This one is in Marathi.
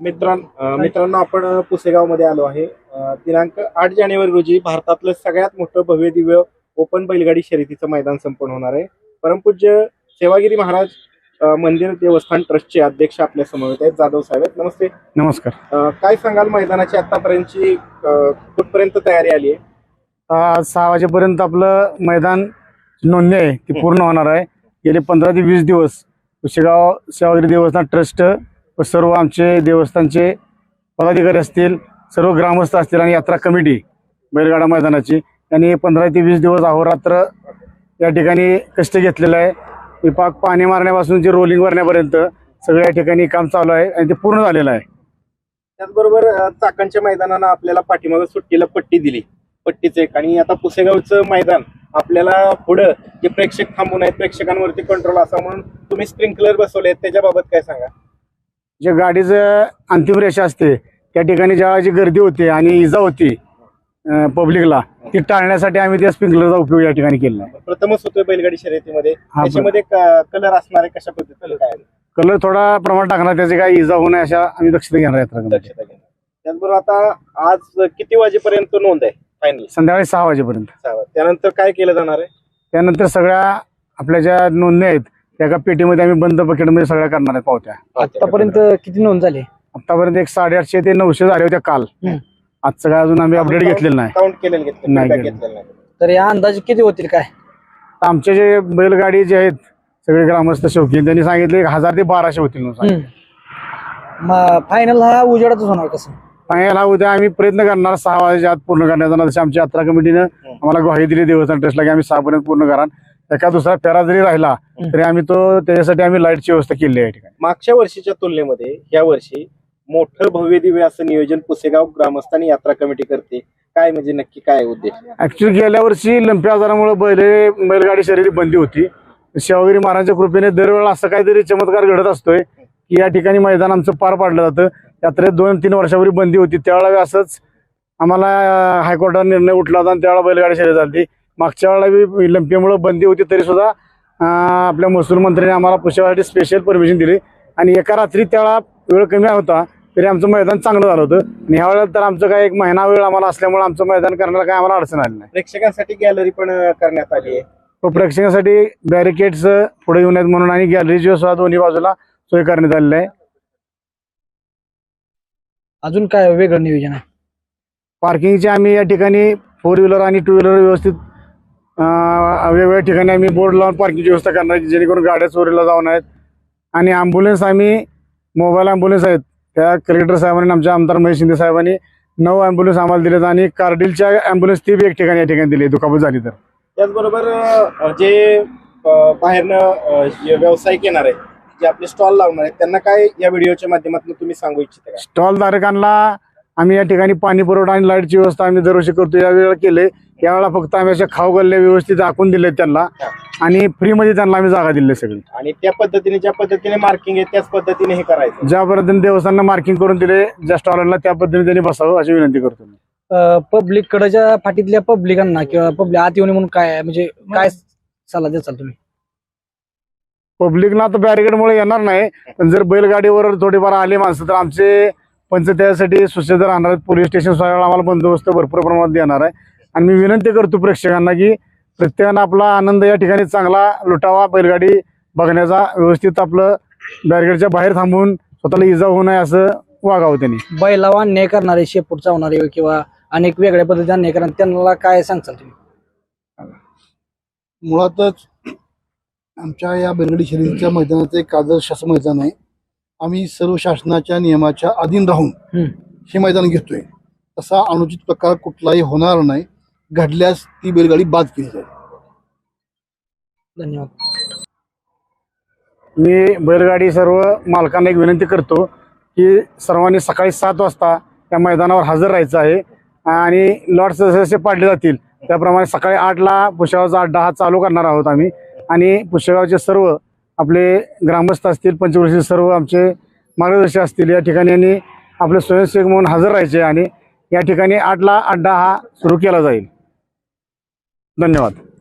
मित्रांनो मित्रांनो आपण पुसेगावमध्ये आलो आहे. दिनांक आठ जानेवारी रोजी भारतातलं सगळ्यात मोठं भव्य दिव्य ओपन बैलगाडी शर्यतीचं मैदान संपन्न होणार आहे. परमपूज्य सेवागिरी महाराज मंदिर देवस्थान ट्रस्टचे अध्यक्ष आपल्या समवेत आहेत. जाधव साहेब आहेत. नमस्ते. नमस्कार. काय सांगाल? मैदानाची आतापर्यंतची कुठपर्यंत तयारी आली आहे? सहा वाजेपर्यंत आपलं मैदान नोंदणी आहे. ती पूर्ण होणार आहे. गेले पंधरा ते वीस दिवस कुशेगाव सेवागिरी देवस्थान ट्रस्ट व सर्व आमचे देवस्थानचे पदाधिकारी असतील सर्व ग्रामस्थ असतील आणि यात्रा कमिटी बैलगाडा मैदानाची. त्यांनी पंधरा ते वीस दिवस अहोरात्र या ठिकाणी कष्ट घेतलेलं आहे. विपाक पाणी मारण्यापासून जे रोलिंग भरण्यापर्यंत सगळ्या ठिकाणी काम चालू आहे आणि ते पूर्ण झालेलं आहे. त्याचबरोबर चाकणच्या मैदानानं आपल्याला पाठीमागं सुट्टीला पट्टी दिली. पट्टीचं एक. आणि आता पुसेगावचं मैदान आपल्याला पुढं जे प्रेक्षक थांबून आहेत प्रेक्षकांवरती कंट्रोल असा म्हणून तुम्ही स्प्रिंकलर बसवले त्याच्याबाबत काय सांगा? जे गाडीचं अंतिम रेषा असते त्या ठिकाणी ज्या जी गर्दी होते आणि इजा होती पब्लिकला ती टाळण्यासाठी आम्ही त्या स्प्रिंकलरचा उपयोग या ठिकाणी आहे. प्रथमच होतोय बैलगाडी शर्यतीमध्ये. त्याच्यामध्ये कलर असणार आहे कशा पद्धतीने काय? कलर थोडा प्रमाण टाकणार त्याचे काही इजा होऊ नये अशा आम्ही दक्षता घेणार यात्रा त्याचबरोबर आता आज किती वाजेपर्यंत नोंद आहे फायनल संध्याकाळी सहा वाजेपर्यंत. त्यानंतर काय केलं जाणार आहे? त्यानंतर सगळ्या आपल्या ज्या नोंदणी आहेत एका पेटीमध्ये आम्ही बंद बकेटमध्ये सगळ्या करणार आहेत पावत्या. आतापर्यंत किती नोंद झाली? आतापर्यंत एक साडेआठशे ते नऊशे झाले होत्या काल. आजचं काय अजून आम्ही अपडेट घेतलेलं नाही. काउंट केलेलं घेतलं नाही feedback केलं. घेतलेलं नाही. तर या अंदाजे किती होतील काय? आमचे जे बैलगाडी जे आहेत सगळे ग्रामस्थ शौकीन त्यांनी सांगितले एक हजार ते बाराशे होतील म्हणून सांगितलं. फायनल हा उजेडातच होणार कसं? फायनल हा उद्या आम्ही प्रयत्न करणार सहा वाजेच्या आत पूर्ण करण्याचा. जशी आमची यात्रा कमिटीनं आम्हाला ग्वाही दिली देवस्थान ट्रस्टला की आम्ही सहा पर्यंत पूर्ण करा एका दुसरा फेरा जरी राहिला तरी आम्ही तो त्याच्यासाठी आम्ही लाईटची व्यवस्था केली आहे या ठिकाणी. मागच्या वर्षीच्या तुलनेमध्ये या वर्षी मोठं भव्य दिव्य असं नियोजन पुसेगाव ग्रामस्थांनी यात्रा कमिटी करते. काय म्हणजे नक्की काय उद्देश? ऍक्च्युली गेल्या वर्षी लंपी आजारामुळे बैल बैलगाडी शर्यती बंदी होती. शिवगिरी महाराजांच्या कृपेने दरवेळेला असं काहीतरी चमत्कार घडत असतोय की या ठिकाणी मैदान आमचं पार पाडलं जातं. यात्रेत दोन तीन वर्षापूर्वी बंदी होती. त्यावेळेला असंच आम्हाला हायकोर्टाचा निर्णय उठला होता आणि त्यावेळेला बैलगाडी शर्यत झाली मागच्या वेळेला बी लंपीमुळे बंदी होती तरी सुद्धा आपल्या महसूल मंत्र्यांनी आम्हाला पुष्यासाठी स्पेशल परमिशन दिली. आणि एका रात्री त्यावेळेला वेळ कमी होता तरी आमचं मैदान चांगलं झालं होतं. आणि ह्या वेळेला तर आमचं काय एक महिना वेळ आम्हाला असल्यामुळे आमचं मैदान करण्याला काय आम्हाला अडचण आली नाही. प्रेक्षकांसाठी गॅलरी पण करण्यात आली आहे. व प्रेक्षकांसाठी बॅरिकेड्स पुढे येऊ नयेत म्हणून आणि गॅलरीची सुद्धा दोन्ही बाजूला सोय करण्यात आलेली आहे. अजून काय वेगळं नियोजन आहे? पार्किंगची आम्ही या ठिकाणी फोर व्हीलर आणि टू व्हीलर व्यवस्थित वेगवेगळ्या ठिकाणी आम्ही बोर्ड लावून पार्किंगची व्यवस्था करणार आहे, जेणेकरून गाड्या चोरीला जाऊ नयेत. आणि ॲम्ब्युलन्स आम्ही मोबाईल ॲम्ब्युलन्स आहेत. त्या कलेक्टर साहेबांनी आमच्या आमदार महेश शिंदे साहेबांनी नऊ ॲम्ब्युलन्स आम्हाला दिलेत आणि कार्डिलच्या ॲम्ब्युलन्स ती बी एक ठिकाणी या ठिकाणी दिली दुखापत झाली तर. त्याचबरोबर जे बाहेरनं व्यावसायिक येणार आहे जे आपले स्टॉल लावणार आहेत त्यांना काय या व्हिडिओच्या माध्यमातून तुम्ही सांगू इच्छिता स्टॉल धारकांना आम्ही या ठिकाणी पाणी पुरवठा आणि लाईटची व्यवस्था आम्ही दरवर्षी करतो. या वेळेला केले यावेळेला फक्त आम्ही अशा खाऊ गल्ले व्यवस्थित दाखवून दिले त्यांना. आणि फ्रीमध्ये त्यांना आम्ही जागा दिली सगळी. आणि त्या पद्धतीने ज्या पद्धतीने मार्किंग आहे त्याच पद्धतीने हे करायचं. ज्या पद्धतीने देवस्थानांना मार्किंग करून दिले ज्या स्टॉलरला त्या पद्धतीने त्यांनी बसावं अशी विनंती करतो मी. पब्लिक कडच्या फाटीतल्या पब्लिकांना किंवा पब्लिक आत येऊन म्हणून काय आहे? म्हणजे काय सल्ला द्याल तुम्ही? पब्लिकला तर बॅरिकेडमुळे येणार नाही पण जर बैलगाडीवर थोडीफार आली माणसं तर आमचे पंच त्यासाठी सुसज्ज राहणार आहेत. पोलीस स्टेशन आम्हाला बंदोबस्त भरपूर प्रमाणात देणार आहे. आणि मी विनंती करतो प्रेक्षकांना की प्रत्येकानं आपला आनंद या ठिकाणी चांगला लुटावा बैलगाडी बघण्याचा व्यवस्थित आपलं बॅरिकेडच्या बाहेर थांबून स्वतःला इजा होऊ नये असं वागावं त्यांनी. बैलावा अन्याय करणारे शेपूट चावणारे किंवा अनेक वेगळ्या पद्धतीने अन्याय करणारे त्यांना काय सांगचाल तुम्ही? मुळातच आमच्या या बैलगाडी शर्यतीच्या मैदानाचं एक आदर्श असं मैदान आहे. आम्ही सर्व शासनाच्या नियमाच्या अधीन राहून. हे मैदान घेतोय. तसा अनुचित प्रकार कुठलाही होणार नाही. घडल्यास ती बैलगाडी बाद केली जाईल. धन्यवाद. मी बैलगाडी सर्व मालकांना एक विनंती करतो की सर्वांनी सकाळी सात वाजता त्या मैदानावर हजर राहायचं आहे आणि लॉट्स जसे जसे पाडले जातील. त्याप्रमाणे सकाळी आठला पुष्यगावचा अड्डा हा चालू करणार आहोत आम्ही. आणि पुष्यगावचे सर्व आपले ग्रामस्थ असतील पंचवर्षीय सर्व आमचे मार्गदर्शक असतील या ठिकाणी यांनी आपले स्वयंसेवक म्हणून हजर राहायचे आणि या ठिकाणी आठला अड्डा हा सुरू केला जाईल. धन्यवाद.